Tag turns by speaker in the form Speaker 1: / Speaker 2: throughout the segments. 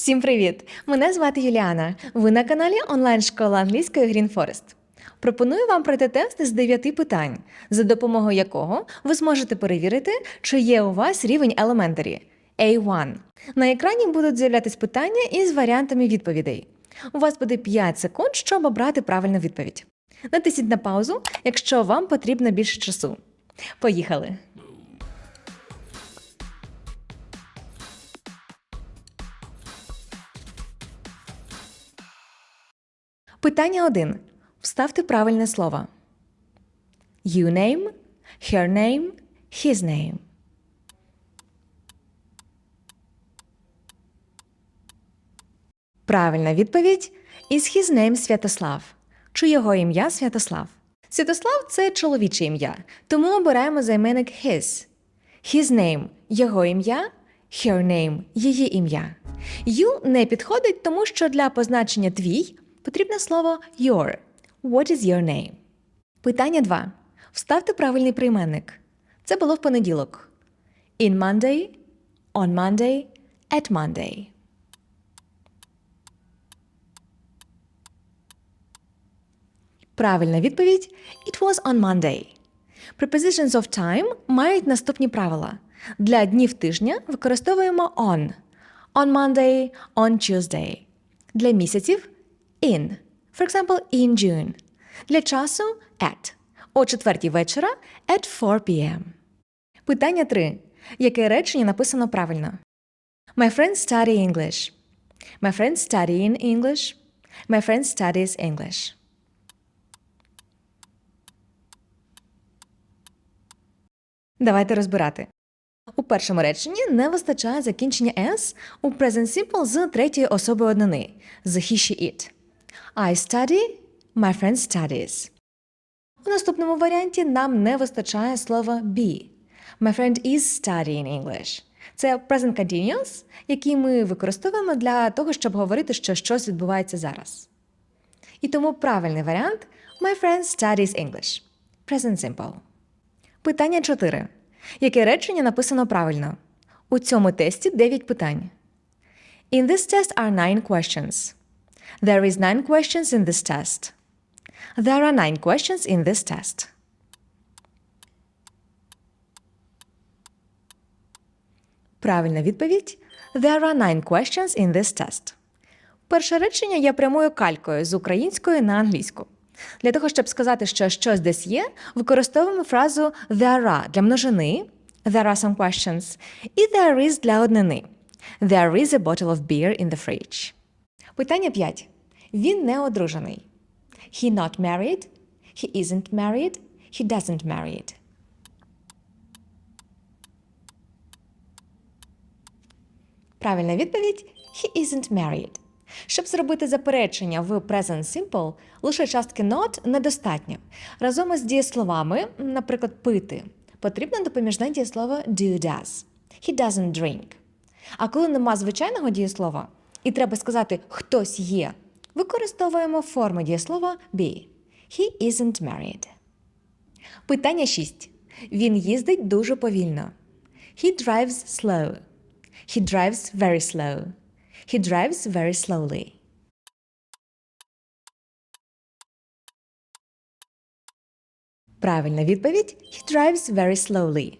Speaker 1: Всім привіт! Мене звати Юліана. Ви на каналі онлайн-школа англійської Green Forest. Пропоную вам пройти тест з 9 питань, за допомогою якого ви зможете перевірити, чи є у вас рівень Elementary A1. На екрані будуть з'являтись питання із варіантами відповідей. У вас буде 5 секунд, щоб обрати правильну відповідь. Натисніть на паузу, якщо вам потрібно більше часу. Поїхали! Питання 1. Вставте правильне слово. You name, her name, his name. Правильна відповідь Is his name Святослав. Чи його ім'я Святослав? Святослав це чоловіче ім'я, тому обираємо займенник his. His name – його ім'я, her name – її ім'я. You не підходить, тому що для позначення твій потрібне слово your. What is your name? Питання 2. Вставте правильний прийменник. Це було в понеділок. In Monday, on Monday, at Monday. Правильна відповідь It was on Monday. Prepositions of time мають наступні правила. Для днів тижня використовуємо on. On Monday, on Tuesday. Для місяців in. For example, in June. Для часу at. О четвертій вечора at 4 p.m. Питання 3. Яке речення написано правильно? My friends study English. My friends study in English. My friend studies English. Давайте розбирати. У першому реченні не вистачає закінчення s у present simple з третьої особи однини з he, she, it. I study, my friend studies. У наступному варіанті нам не вистачає слова be. My friend is studying English. Це present continuous, який ми використовуємо для того, щоб говорити, що щось відбувається зараз. І тому правильний варіант My friend studies English. Present simple. Питання 4. Яке речення написано правильно? У цьому тесті 9 питань. In this test are 9 questions. There is 9 questions in this test. There are 9 questions in this test. Правильна відповідь There are 9 questions in this test. Перше речення я прямую калькою з української на англійську. Для того, щоб сказати, що щось десь є, використовуємо фразу there are для множини there are some questions і there is для однини. There is a bottle of beer in the fridge. Питання 5. Він не одружений. He not married. He isn't married. He doesn't married. Правильна відповідь He isn't married. Щоб зробити заперечення в present simple, лише частки not недостатньо. Разом із дієсловами, наприклад, пити, потрібно допоміжне дієслово do does. He doesn't drink. А коли нема звичайного дієслова, і треба сказати хтось є, використовуємо форму дієслова be. He isn't married. Питання 6. Він їздить дуже повільно. He drives slow. He drives very slow. He drives very slowly. Правильна відповідь He drives very slowly.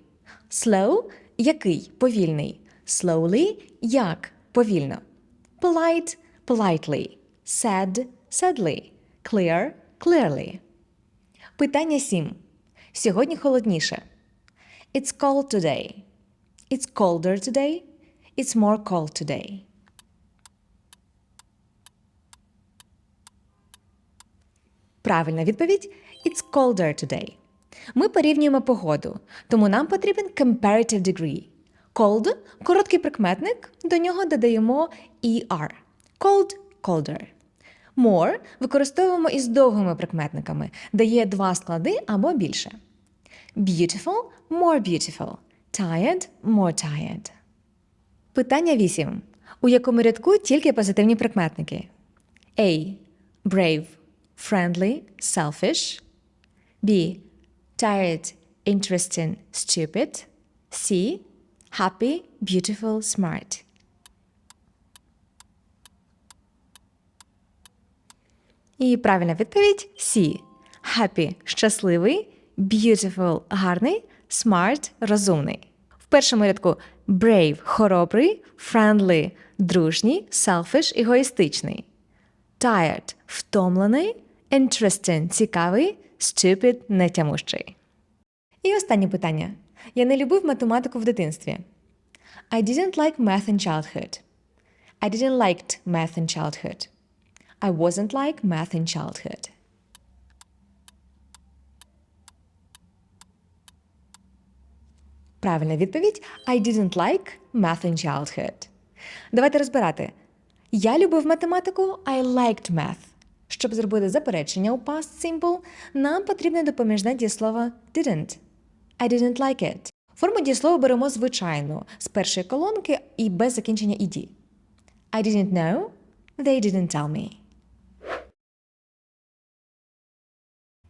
Speaker 1: Slow – який? Повільний. Slowly – як? Повільно. Polite – politely. Sad – sadly. Clear – clearly. Питання 7. Сьогодні холодніше. It's cold today. It's colder today. It's more cold today. Правильна відповідь It's colder today. Ми порівнюємо погоду, тому нам потрібен comparative degree. Cold – короткий прикметник, до нього додаємо er. Cold – colder. More використовуємо із довгими прикметниками, дає два склади або більше. Beautiful – more beautiful. Tired – more tired. Питання 8. У якому рядку тільки позитивні прикметники? A. Brave friendly, selfish. B. Tired, interesting, stupid. C happy, beautiful, smart. І правильна відповідь C. Happy щасливий, beautiful гарний, smart розумний. В першому рядку brave хоробрий, friendly дружній, selfish егоїстичний. Tired втомлений, interesting цікавий, stupid нетямущий. І останнє питання. Я не любив математику в дитинстві. I didn't like math in childhood. I didn't liked math in childhood. I wasn't like math in childhood. Правильна відповідь I didn't like math in childhood. Давайте розбирати. Я любив математику, I liked math. Щоб зробити заперечення у past simple, нам потрібне допоміжне дієслово didn't. I didn't like it. Форму дієслова беремо звичайну, з першої колонки і без закінчення «ed». I didn't know, they didn't tell me.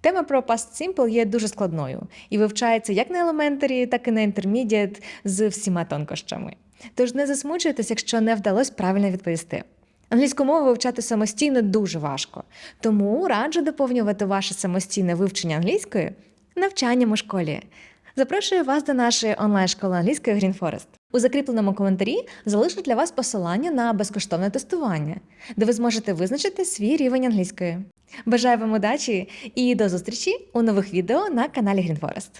Speaker 1: Тема про past simple є дуже складною і вивчається як на elementary, так і на intermediate з всіма тонкощами. Тож не засмучуйтесь, якщо не вдалося правильно відповісти. Англійську мову вивчати самостійно дуже важко, тому раджу доповнювати ваше самостійне вивчення англійської навчанням у школі. Запрошую вас до нашої онлайн-школи англійської Green Forest. У закріпленому коментарі залишу для вас посилання на безкоштовне тестування, де ви зможете визначити свій рівень англійської. Бажаю вам удачі і до зустрічі у нових відео на каналі Green Forest.